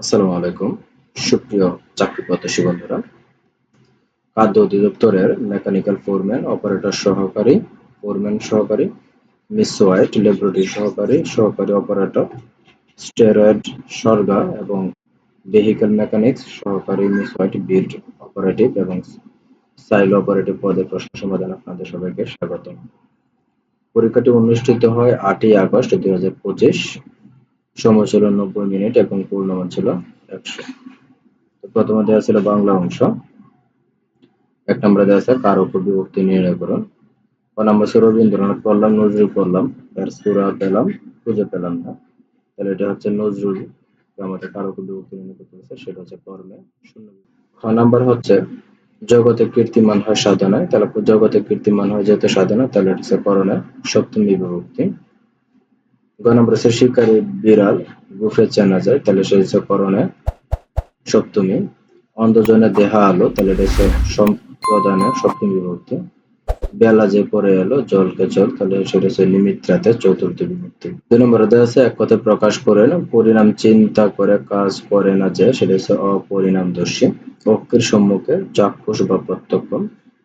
আসসালামু আলাইকুম। সুপ্রিয় চাকরি প্রত্যাশী বন্ধুরা খাদ্য অধিদপ্তরের মেকানিক্যাল ফোরম্যান অপারেটর সহকারী ফোরম্যান সহকারী মিস হোয়াইট ল্যাবরেটরি সহকারী সহকারী অপারেটর স্টেরয়েড সরগা এবং ভেহিকল মেকানিক্স সহকারী মিস হোয়াইট বিল্ড অপারেটিভ এবং সাইল অপারেটিভ পদে প্রশ্ন সমাধান আপনাদের সবাইকে স্বাগত পরীক্ষাটি অনুষ্ঠিত হয় আটই আগস্ট দুই হাজার পঁচিশ। সময় ছিল নব্বই মিনিট এবং পূর্ণমান ছিল একশো। তো প্রথমে দেওয়া ছিল বাংলা অংশ। এক নম্বরে দেওয়া আছে কার উপর বিভক্তি নির্ণয় করুন। নম্বর ছিল রবীন্দ্রনাথ, পড়লাম, নজরুল পড়লাম। তার সুরা পেলাম, খুঁজে পেলাম না। তাহলে এটা হচ্ছে নজরুল আমাদের কার উপর বিভক্তি নির্ণয় করতে হচ্ছে সেটা হচ্ছে কর্মে শূন্য। খ নাম্বার হচ্ছে জগতে কীর্তিমান হয় সাধনায়। তাহলে জগতে কীর্তিমান হয় যেহেতু সাধনা, তাহলে এটা হচ্ছে করণে সপ্তমী বিভক্তি। গ নম্বর শিকারী বিড়াল, গুফে চেনা যায়, তাহলে সে হচ্ছে করণে সপ্তমী। অন্ধজনে দেহা আলো, তাহলে এটা সম্প্রদানে সপ্তমী বিভক্তি। বেলা যে পরে এলো, জলকে জল, তাহলে সেটা হচ্ছে নিমিত্রাতে চতুর্থ বিভক্তি। দুই নম্বর দেওয়া আছে, এক কথায় প্রকাশ করে না, পরিণাম চিন্তা করে, কাজ করে না যে, সেটা হচ্ছে অপরিণামদর্শী। অক্ষের সম্মুখে চাক্ষুষ বা প্রত্যক্ষ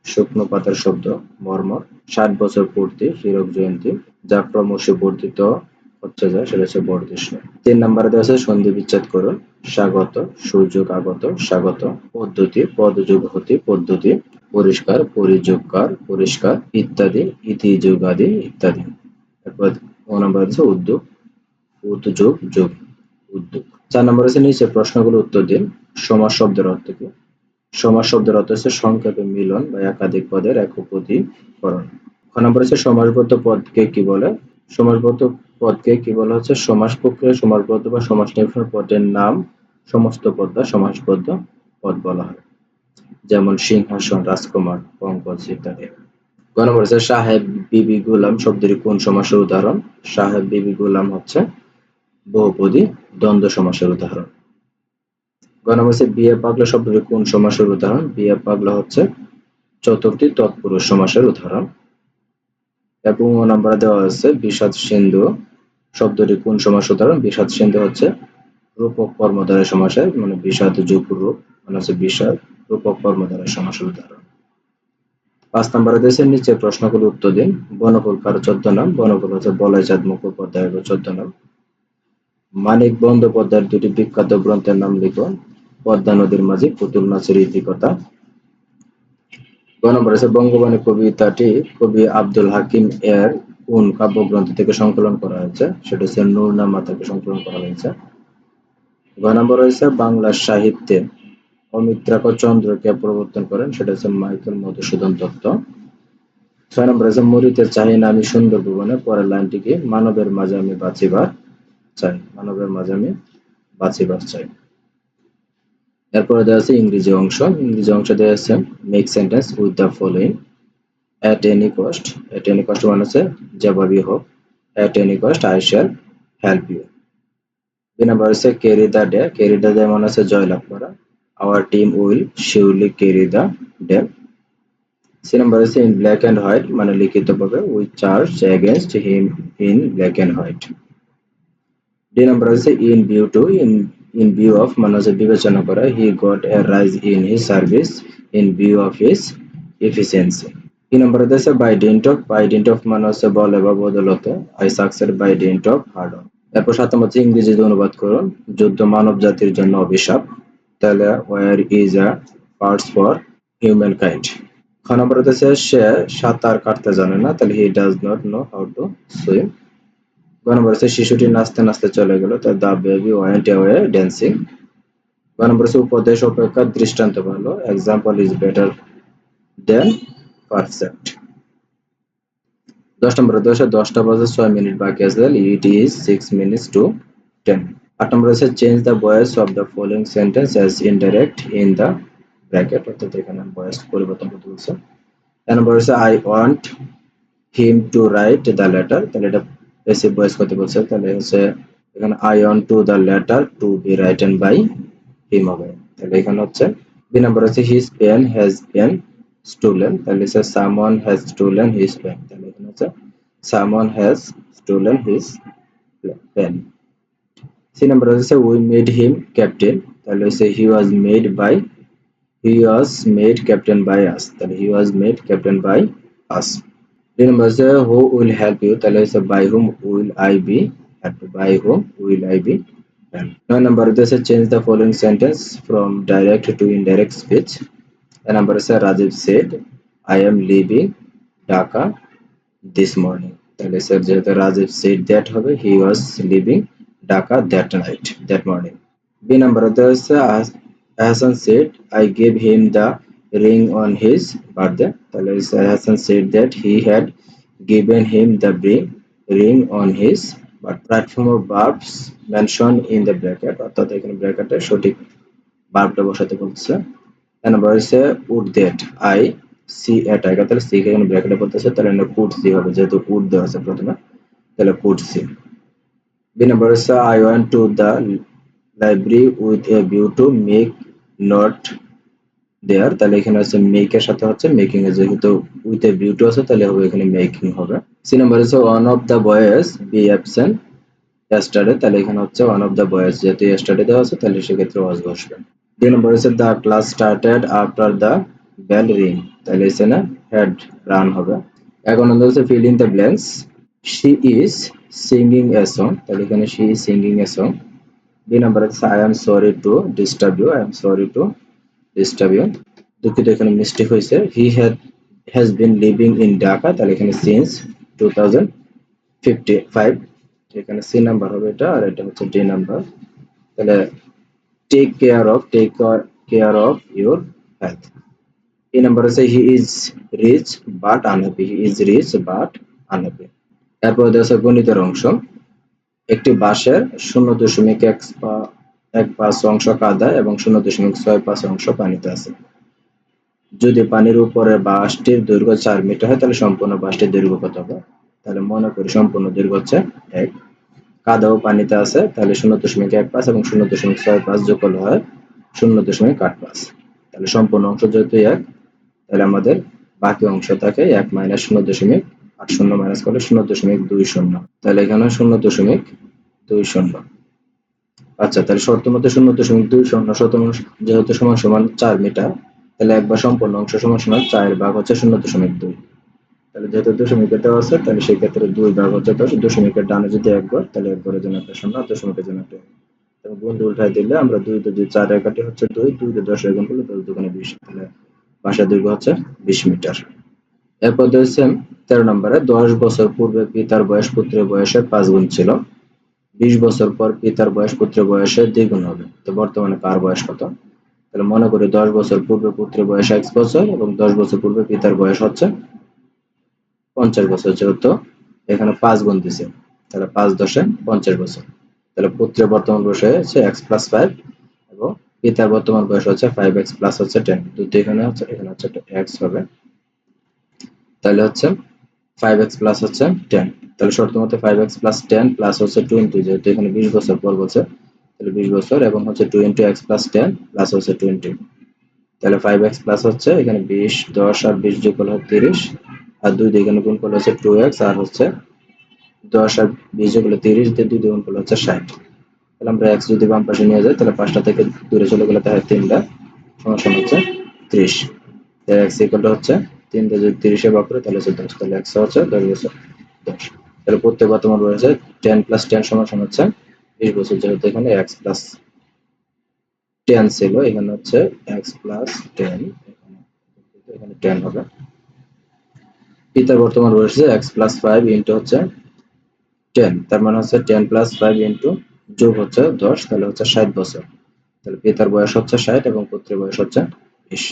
শুকনো পাতার শব্দ, মর্মর। ষাট বছর পূর্তি হীরক জয়ন্তী, যা ক্রমশ বর্ধিত হচ্ছে যা, সেটা হচ্ছে বর্ধিষ্ণ তিন নম্বরে দেওয়া আছে, সন্ধি বিচ্ছেদ করুন স্বাগত, সুযোগ আগত, স্বাগত, পদ্ধতি, পদযোগ হতে, পদ্ধতি, পরিষ্কার, পরিযোগকার, পরিষ্কার, ইত্যাদি ইতি যোগাদি ইত্যাদি। তারপর ও নম্বর আছে, উদ্যোগ উদ্যোগ, যোগ, উদ্যোগ। চার নম্বর আছে, নিচে প্রশ্নগুলো উত্তর দিন। সমাজ শব্দের অর্থ কি? সমাজ শব্দের অর্থ হচ্ছে সংক্ষেপে মিলন বা একাধিক পদের একপদীকরণ খ নম্বর হচ্ছে সমাসবদ্ধ পদকে কি বলে? সমাসবদ্ধ পদকে কি বলা হচ্ছে? সমাস প্রক্রিয়া সমাসবদ্ধ বা সমাস নির্ভর পদের নাম সমস্ত পদ বা সমাসবদ্ধ পদ বলা হয়। যেমন সিংহাসন, রাজকুমার, পঙ্কজ ইত্যাদি। গ নম্বর হচ্ছে সাহেব বিবি গুলাম শব্দের কোন সমাসের উদাহরণ? সাহেব বিবি গুলাম হচ্ছে বহুপদী দ্বন্দ্ব সমাসের উদাহরণ। গ নম্বর হচ্ছে বিয়ে পাগলা শব্দটি কোন সমাসের উদাহরণ? বিয়ে পাগলা হচ্ছে চতুর্থী তৎপুরুষ সমাসের উদাহরণ। এবং ও নম্বরে দেওয়া আছে, বিষাদ সিন্ধু। শব্দটি কোন সমাস উদাহরণ বিষাদ সিন্ধু হচ্ছে রূপক কর্মধারের সমাসের মানে বিষাদ যুগ রূপ মানে হচ্ছে বিষাদ রূপক কর্মধারের সমাসের উদাহরণ। পাঁচ নম্বরে দেশের নিচে প্রশ্নগুলো উত্তর দিন। বনফুল কার চোদ্দ নাম, বনফুল হচ্ছে বলয় চাঁদ মুখোপাধ্যায়ের চোদ্দ নাম। মানিক বন্দ্যোপাধ্যায়ের দুটি বিখ্যাত গ্রন্থের নাম লিখুন। পদ্মা নদীর মাঝে পুতুল নাচের ইতিকথা। নম্বর আছে, বঙ্গবাণী কবিতাটি কবি আব্দুল হাকিম এর কোন কাব্যগ্রন্থ থেকে সংকলন করা হয়েছে? সেটা হচ্ছে নূরনামা থেকে সংকলন করা হয়েছে। গ রয়েছে বাংলা সাহিত্যে অমিত্রাক চন্দ্রকে প্রবর্তন করেন, সেটা হচ্ছে মাইকেল মধুসূদন দত্ত। ছয় নম্বর আছে মরিতে চাই না আমি সুন্দর ভুবনে, পরের লাইনটিকে, মানবের মাঝে আমি বাঁচিবার চাই, মানবের মাঝে আমি বাঁচিবার চাই। এরপরে দেওয়া আছে ইংরেজি অংশ। ইংরেজি অংশ দেওয়া আছে make sentence with the following at any cost at any cost মানে আছে যেভাবেই হোক at any cost I shall help you দুই নাম্বার হচ্ছে carry the day carry the day মানে আছে জয়লাভ করা। Our team will surely carry the day C number হচ্ছে ইন ব্ল্যাক অ্যান্ড হোয়াইট মানে লিখিতভাবে with charge against him in black and white D number হচ্ছে in view to in in view of মানে হচ্ছে বিবেচনা করা he got a rise in his service in view of his efficiency তিন নম্বরে হচ্ছে by dint of by dint of মানে হচ্ছে বলে বা বদলতে succeed by dint of hard work এরপর সাত নম্বর হচ্ছে ইংরেজিতে অনুবাদ করুন যুদ্ধ মানব জাতির জন্য অভিশাপ তাহলে where is a parts for humankind খ নম্বর হচ্ছে সে সাঁতার কাটতে জানে না তাহলে does not know how to swim গ নম্বর হচ্ছে শিশুটি নাচতে নাচতে চলে গেল, তার the baby went away dancing গ নম্বর হচ্ছে উপদেশ অপেক্ষা দৃষ্টান্ত ভালো example is better than perfect দশ নম্বর দশে দশটা বাজে ছয় মিনিট বাকি আছে it is six minutes to ten আট নম্বর হচ্ছে change the voice of the following sentence as indirect in the bracket অর্থাৎ এখানে ভয়েস পরিবর্তন করতে বলছে। নম্বর হচ্ছে I want him to write the letter তাহলে এটা প্যাসিভ ভয়েস করতে বলছে, তাহলে হচ্ছে এখানে I want to the letter to be written by him হবে। তাহলে এখানে হচ্ছে বি নাম্বার হচ্ছে his pen has pen stolen তাহলে হচ্ছে সামন হ্যাজ স্টুলেন হিজ পেন তাহলে এখানে হচ্ছে someone has stolen his pen C number হচ্ছে উই মেড হিম ক্যাপ্টেন তাহলে হচ্ছে he was made by he was made captain by us তাহলে he was made captain by us D number হচ্ছে who will help you তাহলে হচ্ছে by whom will I be help by whom will I be help নয় number হচ্ছে change the following sentence from direct to indirect speech number হচ্ছে Rajiv said I am living Dhaka this morning তাহলে sir যেহেতু Rajib said that হবে he was living Dhaka that night that morning B number হতে হচ্ছে Hasan said I gave him the ring on his birthday. তাহলে Hasan said that he had given him the ring on his but platform of verbs mentioned in the bracket. অর্থাৎ এখানে ব্র্যাকেটে সঠিক ভার্বটা বসাতে বলছে number হচ্ছে would that I see at I তাহলে C এখানে ব্র্যাকেটে বলতেছে, তাহলে এখানে কুড সি হবে, যেহেতু উড দেওয়া আছে প্রথমে, তাহলে কুড সি বি নাম্বার হচ্ছে I want to the library with a view to make not there তাহলে এখানে হচ্ছে মেক এর সাথে হচ্ছে মেকিং এর যেহেতু উইথ এ ভিউ আছে, তাহলে হবে এখানে মেকিং হবে। সি নাম্বার হচ্ছে one of the boys be absent yesterday তাহলে এখানে হচ্ছে ওয়ান অফ দ্য বয়েজ যেহেতু ইয়েস্টারডে দেওয়া আছে, তাহলে সেক্ষেত্রে ওয়াজ বসবে। দুই নম্বর হচ্ছে the class started after the bell ring তাহলে এখানে হেড রান হবে। এখন নম্বর হচ্ছে fill in the blanks she is singing a song তাহলে এখানে she is singing a song দুই নম্বর হচ্ছে I am sorry to disturb you I am sorry to disturb দুঃখিত, এখানে মিস্টেক হয়েছে। He had has been living in Dhaka তাহলে এখানে since two thousand fifty five এখানে সি নাম্বার হবে এটা, আর এটা হচ্ছে ডি নাম্বার তাহলে take care of take care of your health এই নাম্বার হচ্ছে he is rich but unhappy he is rich but unhappy এরপর হচ্ছে গণিতের অংশ। একটি বাঁশের শূন্য দশমিক এক এক পাঁচ অংশ কাদা এবং শূন্য দশমিক ছয় পাঁচ অংশ পানিতে আছে। যদি পানির উপরে বাঁশটির দৈর্ঘ্য চার মিটার হয়, তাহলে সম্পূর্ণ বাঁশটির দৈর্ঘ্য কত হবে? তাহলে মনে করি সম্পূর্ণ দৈর্ঘ্য হচ্ছে এক। কাদাও পানিতে আছে, তাহলে শূন্য দশমিক এক পাঁচ এবং শূন্য দশমিক ছয় পাঁচ যোগ করলে হয় শূন্য দশমিক আট পাঁচ। তাহলে সম্পূর্ণ অংশ যেহেতু এক, তাহলে আমাদের বাকি অংশ থাকে এক মাইনাস শূন্য দশমিক আট শূন্য মাইনাস করলে শূন্য দশমিক দুই শূন্য। তাহলে এখানে শূন্য দশমিক দুই শূন্য। আচ্ছা তাহলে শর্ত মতে শূন্য দশমিক দুই শূন্য শতম যেহেতু সমান সমান চার মিটার, তাহলে একবার সম্পূর্ণ অংশ সমান সমান চার ভাগ হচ্ছে শূন্য দশমিক দুই। তাহলে যেহেতু দশমিকের দেওয়া আছে, তাহলে সেই ক্ষেত্রে দুই ভাগ হচ্ছে দশ, দশমিকের ডানে যদি একবার, তাহলে একবারের জন্য একটা শূন্য, দশমিকের জন্য একটা। এক। তাহলে বন্ধু উল্টায় দিলে আমরা দুই দুই চার একাটি হচ্ছে দুই দুই দশ গুণ করলে দশ দুগুণে বিশ, তাহলে বাসা দৈর্ঘ্য হচ্ছে বিশ মিটার। এরপর হচ্ছে তেরো নম্বরে, দশ বছর পূর্বে পিতার বয়স পুত্রের বয়সের পাঁচ গুণ ছিল। বিশ বছর পর পিতার বয়স পুত্রের বয়সের দ্বিগুণ হবে? তো বর্তমানে কার বয়স কত? তাহলে মনে করি দশ বছর পূর্বে পুত্রের বয়স এক বছর এবং দশ বছর পূর্বে পিতার বয়স হচ্ছে? পঞ্চাশ বছর, যেহেতু এখানে পাঁচ গুণ দিছে। তাহলে পাঁচ দশে পঞ্চাশ বছর। তাহলে পুত্রের বর্তমান বয়স হচ্ছে এক্স প্লাস ফাইভ এবং পিতার বর্তমান বয়স হচ্ছে ফাইভ এক্স প্লাস হচ্ছে টেন দুটো এখানে হচ্ছে এখানে হচ্ছে এক্স হবে। তাহলে হচ্ছে ফাইভ এক্স প্লাস হচ্ছে টেন তাহলে শর্ত মতে five X plus ten plus হচ্ছে টোয়েন্টি যেহেতু এখানে বিশ বছর পর বলছে, তাহলে বিশ বছর এবং হচ্ছে two into X plus ten plus হচ্ছে টোয়েন্টি তাহলে ফাইভ এক্স প্লাস হচ্ছে এখানে বিশ, দশ আর বিশ যোগ করলে তিরিশ, আর দুই দিয়ে এখানে গুণ করলে হচ্ছে টু এক্স আর হচ্ছে দশ আর বিশ যোগ তিরিশ দিয়ে দুই দিয়ে গুণ করলে হচ্ছে ষাট। তাহলে আমরা এক্স যদি বাম পাশে নিয়ে যাই, তাহলে পাঁচটা থেকে দূরে চলে গেলে তাহলে তিনটা সমান হচ্ছে ত্রিশ। তাহলে এক্স ইকুয়াল হচ্ছে তিন দিয়ে যদি তিরিশে করে তাহলে হচ্ছে দশ। তাহলে একশো হচ্ছে দশ বছর দশ। তাহলে প্রত্যেক বর্তমান রয়েছে টেন প্লাস টেন সমান সমান হচ্ছে বিশ বছর, যেহেতু এখানে এক্স প্লাস টেন ছিল, এখানে হচ্ছে এক্স প্লাস টেন এখানে টেন হবে। পিতার বর্তমান রয়েছে এক্স প্লাস ফাইভ ইন্টু হচ্ছে টেন তার মানে হচ্ছে টেন প্লাস ফাইভ ইন্টু যোগ হচ্ছে দশ, তাহলে হচ্ছে ষাট বছর। তাহলে পিতার বয়স হচ্ছে ষাট এবং পুত্রের বয়স হচ্ছে বিশ।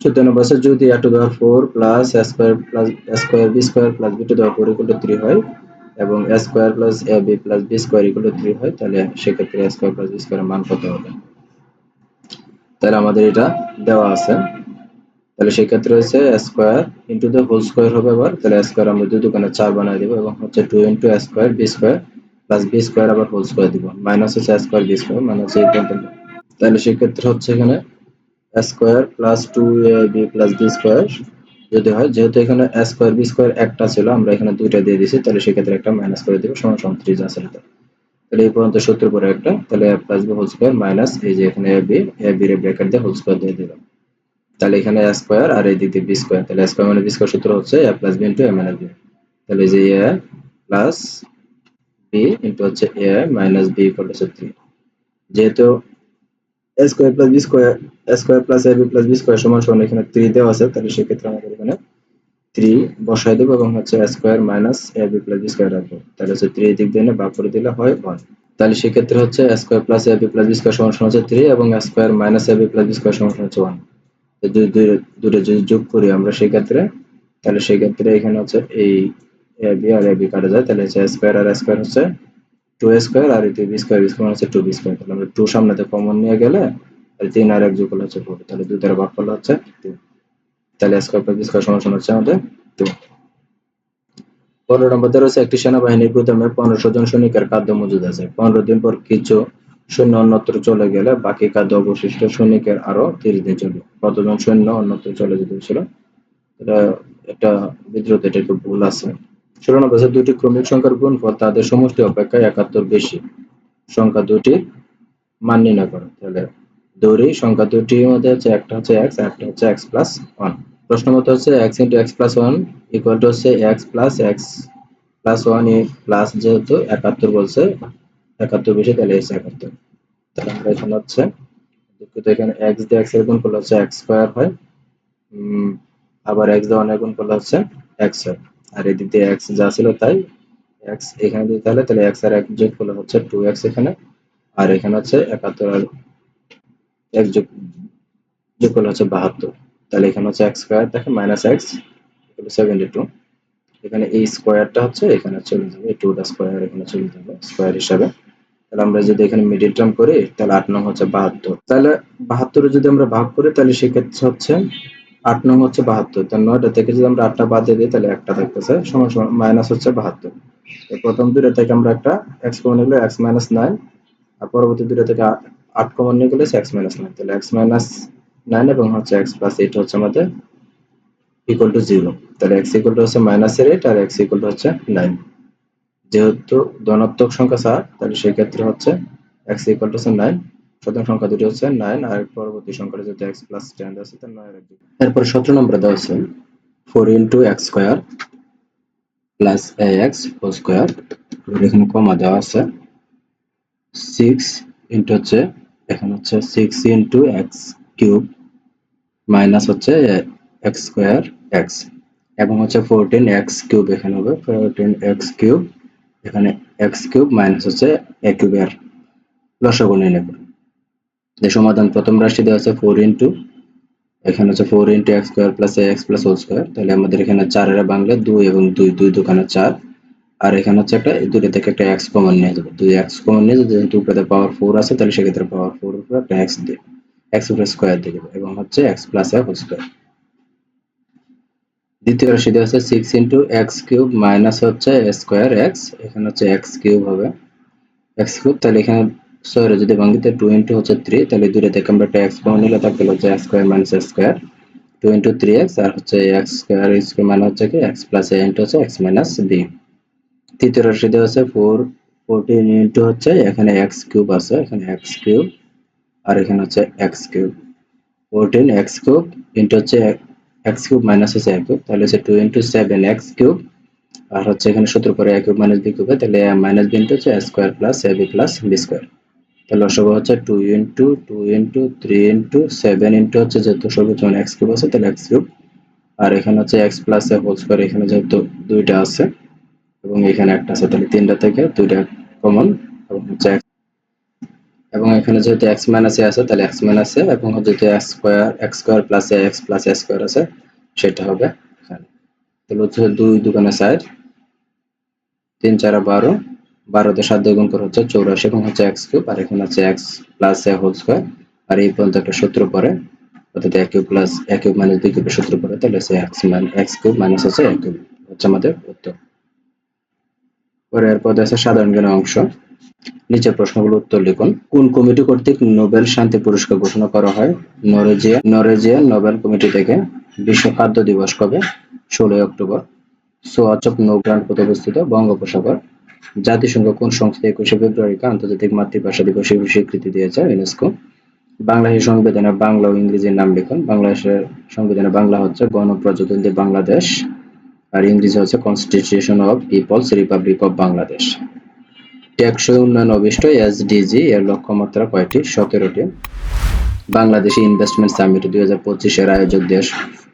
চোদ্দ বছর যদি A to the power four plus square plus square B square plus B to the power four equal to three হয় এবং A square plus A B plus B square to three হয়, তাহলে সেক্ষেত্রে স্কোয়ার প্লাস বি স্কোয়ারের মান কত হবে? তাহলে আমাদের এটা দেওয়া আছে। তাহলে সেক্ষেত্রে হচ্ছে square into the whole square হবে আবার। তাহলে স্কোয়ার আমরা দুই দোকানে চার বানাই দেবো এবং হচ্ছে two into square B square plus B square আবার হোল স্কোয়ার দিব। মাইনাস হচ্ছে স্কোয়ার বি স্কোয়ার মাইনাস এই পর্যন্ত। তাহলে সেক্ষেত্রে হচ্ছে এখানে square plus two A B plus B square যদি হয়, যেহেতু এখানে স্কোয়ার বি স্কোয়ার একটা ছিল, আমরা এখানে দুইটা দিয়ে দিছি, তাহলে সেক্ষেত্রে একটা মাইনাস করে দিব, সমান সমান যা ছিল তাহলে এই পর্যন্ত সূত্র পরে একটা, তাহলে A plus B whole square minus এই যে এখানে এ বি এ বি এর ব্র্যাকেট দিয়ে হোল স্কোয়ার দিয়ে দিলাম। তাহলে এখানে এ স্কোয়ার আর এই দিকে বি স্কোয়ার তাহলে এ স্কোয়ার মানে বি স্কোয়ার সূত্র হচ্ছে A plus B into A minus B তাহলে যে এ প্লাস বি ইন্টু হচ্ছে A minus B equal to three যেহেতু A square plus B square A square plus A B plus B square সমান সমান এখানে three দেওয়া আছে, তাহলে সেক্ষেত্রে আমাদের এখানে থ্রি বসাই দেবো এবং হচ্ছে square minus A B plus B square রাখব। তাহলে হচ্ছে থ্রি দিক দিয়ে ভাগ করে দিলে হয় ওয়ান তাহলে সেক্ষেত্রে হচ্ছে square plus A B plus B square সমান সমান হচ্ছে থ্রি এবং square minus A B plus B square সমান সমান হচ্ছে ওয়ান দুই দুটো যদি যোগ করি আমরা সেই ক্ষেত্রে তাহলে সেই ক্ষেত্রে এখানে হচ্ছে এই A B R A B কাটা যায়। তাহলে হচ্ছে স্কোয়ার আর স্কোয়ার হচ্ছে টু স্কোয়ার আর এতে বি স্কোয়ার স্কোয়ার হচ্ছে টু বি স্কোয়ার তাহলে আমরা টু সামনেতে কমন নিয়ে গেলে আর তিন আর এক যোগ করলে হচ্ছে ফোর তাহলে দুই দ্বারা ভাগ করলে হচ্ছে টু তাহলে স্কোয়ার প্লাস বি স্কোয়ার সমান হচ্ছে আমাদের টু পনেরো নম্বর রয়েছে একটি সেনাবাহিনীর গুদামে পনেরোশো জন সৈনিকের খাদ্য মজুদ আছে। পনেরো দিন পর কিছু সৈন্য অন্যত্র চলে গেলে বাকি খাদ্য অবশিষ্ট সৈনিকের আরও তিরিশ দিন চলবে। কতজন সৈন্য অন্যত্র চলে যেতে ছিল এটা একটা বিদ্রোহ, এটা একটু ভুল আছে। নম্বর আছে দুটি ক্রমিক সংখ্যার গুণফল তাদের সমষ্টি অপেক্ষা একাত্তর বেশি। সংখ্যা দুটি মান নির্ণয় করো। তাহলে দৌড়ি সংখ্যা দুটির মধ্যে হচ্ছে একটা হচ্ছে এক্স একটা হচ্ছে এক্স প্লাস ওয়ান প্রশ্ন মতো হচ্ছে x into x plus one equal to হচ্ছে x plus x plus one plus যেহেতু একাত্তর বলছে, একাত্তর বেশি, তাহলে এসে একাত্তর। তাহলে আমরা এখানে হচ্ছে দুঃখিত, এখানে এক্স দিয়ে এক্সের গুণ করলে হচ্ছে এক্স স্কোয়ার হয়। আবার এক্স দিয়ে ওয়ানের গুণ করলে হচ্ছে এক্স হয় আর এদিক দিয়ে এক্স যা ছিল তাই এক্স এখানে দিতে হলে তাহলে এক্স আর এক যোগ করলে হচ্ছে টু এক্স এখানে, আর এখানে হচ্ছে একাত্তর আর এক যোগ যোগ করলে হচ্ছে বাহাত্তর। তাহলে এখানে হচ্ছে এক্স স্কোয়ার দেখে মাইনাস এক্স সেভেন্টি টু এখানে এই স্কোয়ারটা হচ্ছে এখানে চলে যাবে, এই টুটা স্কোয়ার এখানে চলে যাবে স্কোয়ার হিসাবে। তাহলে আমরা যদি এখানে মিডিল টার্ম করি, তাহলে আট নং হচ্ছে বাহাত্তর। তাহলে বাহাত্তরে যদি আমরা ভাগ করি, তাহলে সেক্ষেত্রে হচ্ছে আট নং হচ্ছে বাহাত্তর তার নয়টা থেকে যদি আমরা আটটা বাদ দিয়ে দিই, তাহলে একটা থাকতেছে, সমান সমান মাইনাস হচ্ছে বাহাত্তর। প্রথম দুটো থেকে আমরা একটা এক্স কমন নিলে এক্স মাইনাস নাইন আর পরবর্তী দুটো থেকে আট কমন নিয়ে গেলে এক্স মাইনাস নাইন তাহলে এক্স মাইনাস নাইন এবং হচ্ছে এক্স প্লাস এইট হচ্ছে আমাদের ইকুয়াল টু জিরো তাহলে এক্স ইকুয়াল টু হচ্ছে মাইনাসের এইট আর এক্স ইকুয়াল টু হচ্ছে নাইন যেহেতু ধনাত্মক সংখ্যা স্যার তাহলে সেই ক্ষেত্রে হচ্ছে এক্স ইকুয়াল টু হচ্ছে নাইন প্রথম সংখ্যা দুটি হচ্ছে নাইন, আর পরবর্তী সংখ্যাটা যদি এক্স প্লাস টেন আছে তাহলে নয় রাখবে এরপর সতেরো নম্বরে দেওয়া আছে four into x square plus a x whole square এখানে কমা দেওয়া আছে সিক্স ইন্টু হচ্ছে, এখানে হচ্ছে six into x cube minus হচ্ছে এক্স স্কোয়ার এক্স এবং হচ্ছে ফোরটিন এক্স কিউব এখানে হবে ফোরটিন এক্স কিউব এখানে এক্স কিউব মাইনাস হচ্ছে এ কিউবের লসাগু নির্ণয় করুন যে সমাধান প্রথম রাশি দেওয়া আছে ফোর ইন্টু এখানে হচ্ছে four into x square plus x plus whole square তাহলে আমাদের এখানে চারের বাংলা দুই এবং দুই দুই দোকানে চার। আর এখানে হচ্ছে একটা দুটো থেকে একটা এক্স কমন নিয়ে যাবে। দুই এক্স কমন নিয়ে যদি যেহেতু উপরে পাওয়ার ফোর আছে, তাহলে সেক্ষেত্রে পাওয়ার ফোর উপরে একটা এক্স দিয়ে এক্স উপরে স্কোয়ার দিয়ে এবং হচ্ছে x plus a whole square দ্বিতীয় রাশি দেওয়া আছে six into x cube minus হচ্ছে স্কোয়ার এক্স এখানে হচ্ছে এক্স কিউব হবে। এক্স কিউব তাহলে এখানে ছয়ের যদি ভাঙি তো টু ইন্টু হচ্ছে থ্রি তাহলে দুটো থেকে আমরা একটা এক্স কমন নিলে থাকবে হচ্ছে x square minus x square two into three x আর হচ্ছে এক্স স্কোয়ার স্কোয়ার মানে হচ্ছে কি? এক্স প্লাস এ ইন্টু হচ্ছে এক্স মাইনাস বি তৃতীয় রাশি দেওয়া আছে ফোর ফোরটিন ইন্টু হচ্ছে, এখানে এক্স কিউব আছে, এখানে এক্স কিউব আর এখানে হচ্ছে x cube fourteen x cube into হচ্ছে এক্স কিউব মাইনাস হচ্ছে এক কিউব তাহলে হচ্ছে two into seven x cube আর হচ্ছে এখানে সূত্র পরে এক কিউব মাইনাস বি কিউব তাহলে মাইনাস বি ইন্টু হচ্ছে square plus a b plus b square তাহলে লসগু হচ্ছে two into two into three into seven into হচ্ছে যেহেতু সর্বোচ্চ মানে এক্স কিউব আছে, তাহলে এক্স কিউব আর এখানে হচ্ছে x plus a whole square এখানে যেহেতু দুইটা আছে, এবং এখানে একটা আছে, তাহলে তিনটা থেকে দুইটা কমন এবং হচ্ছে এবং এখানে যেহেতু এক্স মাইনাস এ আছে, তাহলে এক্স মাইনাস এ এবং যেহেতু x square x square plus a x plus a square আছে, সেটা হবে এখানে। তাহলে হচ্ছে দুই দোকানে সাইড তিন, চার, বারো সাত দিয়ে গুণ করে হচ্ছে চৌরাশি এবং হচ্ছে এক্স কিউব, আর এখানে হচ্ছে x plus a whole square আর এই পর্যন্ত একটা সূত্র পরে অর্থাৎ এক কিউব প্লাস এক কিউব মাইনাস দুই কিউবের সূত্র পরে তাহলে হচ্ছে এক্স মান, এক্স কিউব মাইনাস হচ্ছে এক কিউব, হচ্ছে আমাদের উত্তর। পরে এরপর আছে সাধারণ জ্ঞানের অংশ। নিচের প্রশ্নগুলোর উত্তর লিখুন। কোন কমিটি কর্তৃক নোবেল শান্তি পুরস্কার ঘোষণা করা হয়? নরওয়েজিয়ান নরওয়েজিয়ান নোবেল কমিটি থেকে বিশ্ব খাদ্য দিবস কবে? ষোলোই অক্টোবর। সোয়াচক নৌগ্রান্ট কোথায় অবস্থিত বঙ্গোপসাগর। জাতিসংঘ কোন সংস্থা একুশে ফেব্রুয়ারিকে আন্তর্জাতিক মাতৃভাষা দিবস হিসেবে স্বীকৃতি দিয়েছে ইউনেস্কো বাংলাদেশের সংবিধানে বাংলা ও ইংরেজির নাম লিখুন। বাংলাদেশের সংবিধানে বাংলা হচ্ছে গণপ্রজাতন্ত্রী বাংলাদেশ, আর ইংরেজি হচ্ছে constitution of people's republic of Bangladesh টেকসই উন্নয়ন অভিষ্ট এসডিজি এর লক্ষ্যমাত্রা কয়টি? সতেরোটি। বাংলাদেশি ইনভেস্টমেন্ট সামিট দুই হাজার পঁচিশের আয়োজক দেশ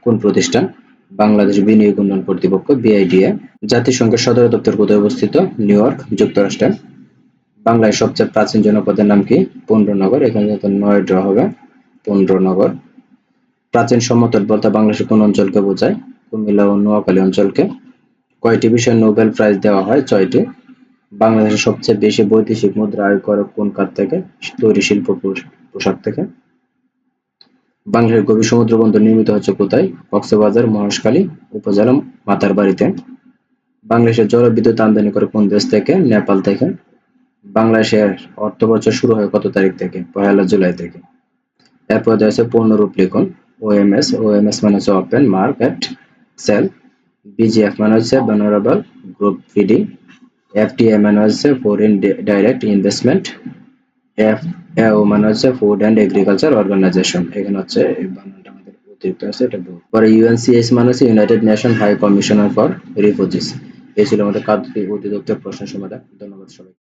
কোন প্রতিষ্ঠান? বাংলাদেশ বিনিয়োগ উন্নয়ন কর্তৃপক্ষ, বিআইডিএ, জাতিসংঘের সদর দপ্তর কোথায় অবস্থিত? নিউ ইয়র্ক, যুক্তরাষ্ট্রে। বাংলায় সবচেয়ে প্রাচীন জনপদের নাম কি? পুন্ড্রনগর এখানে তো নয়ড্র হবে। পুন্ড্রনগর প্রাচীন সমতট বলতে বাংলাদেশের কোন অঞ্চলকে বোঝায়? কুমিল্লা ও নোয়াখালী অঞ্চলকে। কয়টি বিষয়ে নোবেল প্রাইজ দেওয়া হয়? ছয়টি। বাংলাদেশের সবচেয়ে বেশি বৈদেশিক মুদ্রা আয় করে কোন খাত থেকে? তৈরি শিল্প পোশ- পোশাক থেকে। বাংলাদেশের গভীর সমুদ্র বন্দর নির্মিত হচ্ছে কোথায়? কক্সবাজার, মহেশখালী উপজেলা মাতার বাড়িতে। বাংলাদেশের জলবিদ্যুৎ আমদানি করে কোন দেশ থেকে? নেপাল থেকে। বাংলাদেশের অর্থবছর শুরু হয় কত তারিখ থেকে? পহেলা জুলাই থেকে। এরপর আছে পূর্ণরূপ লিখন ওএমএস ওএমএস মানে হচ্ছে ওপেন মার্কেট সেল বিজিএফ মানে হচ্ছে ভেনারেবল গ্রুপ ফিডি এফটিএ মানে হচ্ছে ফরেন ডাইরেক্ট ইনভেস্টমেন্ট এফ এও মানে হচ্ছে ফুড অ্যান্ড এগ্রিকালচার অর্গানাইজেশন এখানে হচ্ছে অতিরিক্ত আছে, এটা পরে ইউএনসিএস মানে হচ্ছে united nation high commissioner for refugees এই ছিল আমাদের খাদ্য অধিদপ্তর প্রশ্ন সমাধান। ধন্যবাদ সবাই